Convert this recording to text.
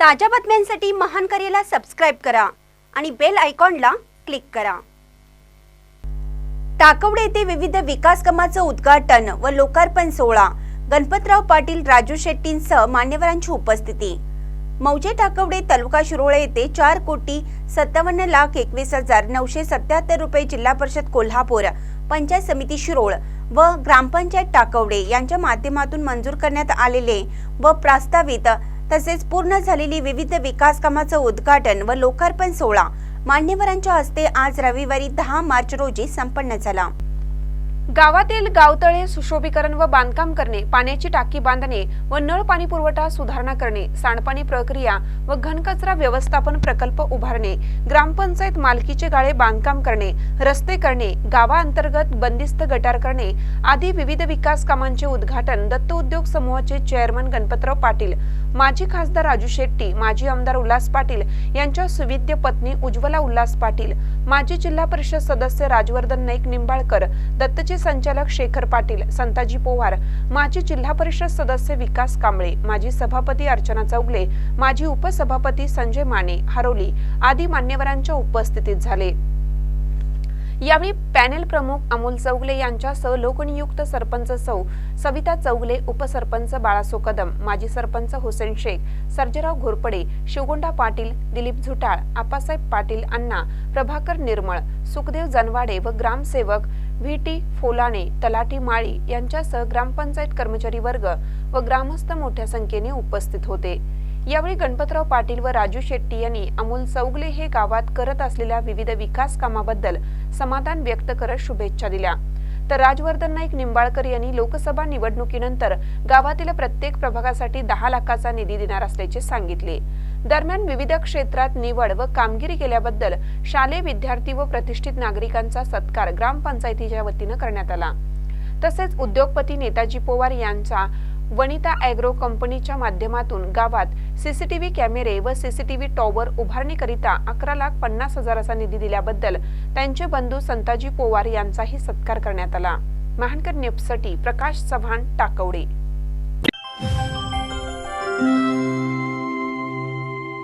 ताज्या बातम्यांसाठी महान करेला सबस्क्राईब करा आणि बेल आयकॉनला क्लिक करा. टाकवडे येथे विविध विकास कामाचं उद्घाटन व लोकार्पण सोहळा. गणपतराव पाटील राजू शेट्टींसह मान्यवरांची उपस्थिती. मौजे टाकवडे तालुका शिरोळे येथे चार कोटी सत्तावन्न लाख एकवीस हजार नऊशे सत्याहत्तर रुपये जिल्हा परिषद कोल्हापूर पंचायत समिती शिरोळ व ग्रामपंचायत टाकवडे यांच्या माध्यमातून मंजूर करण्यात आलेले व प्रस्तावित तसेच पूर्ण झालेली विविध विकास कामाचं उद्घाटन व लोकार्पण सोहळा मान्यवरांच्या हस्ते आज रविवारी दहा मार्च रोजी संपन्न झाला. गावातील गावतळे सुशोभीकरण व बांधकाम करणे पाण्याची टाकी बांधणे व नळ पाणी पुरवठा सुधारणा करणे सांडपाणी प्रक्रिया व घनकचरा व्यवस्थापन प्रकल्प उभारणे ग्रामपंचायत मालकीचे गाळे बांधकाम करणे रस्ते करणे गावाअंतर्गत बंदिस्त गटार करणे आदी विविध विकास कामांचे उद्घाटन दत्त उद्योग समूहाचे चेअरमन गणपतराव पाटील माजी खासदार राजू शेट्टी माजी आमदार उल्हास पाटील यांच्या सुविद्य पत्नी उज्ज्वला उल्हास पाटील माजी जिल्हा परिषद सदस्य राजवर्धन नाईक निंबाळकर दत्तचे संचालक शेखर पाटील संताजी पोवार माजी जिल्हा परिषद सदस्य विकास कांबळे माजी सभापती अर्चना चौगले माजी उपसभापती संजय माने हरोली आदी मान्यवरांच्या उपस्थितीत झाले. यावेळी पॅनेल प्रमुख अमोल चौगले यांच्यासह लोकनियुक्त सरपंच सौ सविता चौगले उपसरपंच बाळासो कदम माजी सरपंच हुसेन शेख सर्जेराव घोरपडे शिवगोंडा पाटील दिलीप झुटाळ आप्पासाहेब पाटील अण्णा प्रभाकर निर्मळ सुखदेव जनवाडे व ग्रामसेवक व्ही टी फोलाणे तलाठी माळी यांच्यासह ग्रामपंचायत कर्मचारी वर्ग व ग्रामस्थ मोठ्या संख्येने उपस्थित होते. यावेळी गणपतराव पाटील व राजू शेट्टी यांनी अमोल चौगले हे गावात करत असलेल्या विविध विकास कामाबद्दल समाधान व्यक्त करत शुभेच्छा दिल्या. तर राजवर्धन नाईक निंबाळकर यांनी लोकसभा निवडणुकीनंतर गावातील प्रत्येक प्रभागासाठी दहा लाखाचा निधी देणार असल्याचे सांगितले. दरम्यान विविध क्षेत्रात निवड व कामगिरी केल्याबद्दल शालेय विद्यार्थी व प्रतिष्ठित नागरिकांचा सत्कार ग्रामपंचायतीच्या वतीनं करण्यात आला. तसेच उद्योगपती नेताजी पवार यांचा वनिता अॅग्रो कंपनीच्या माध्यमातून गावात सीसीटीव्ही कॅमेरे व सीसीटीव्ही टॉवर उभारणीकरिता अकरा लाख पन्नास हजाराचा निधी दिल्याबद्दल त्यांचे बंधू संताजी पोवार यांचाही सत्कार करण्यात आला. महानकर नेपसाठी प्रकाश चव्हाण टाकवडे.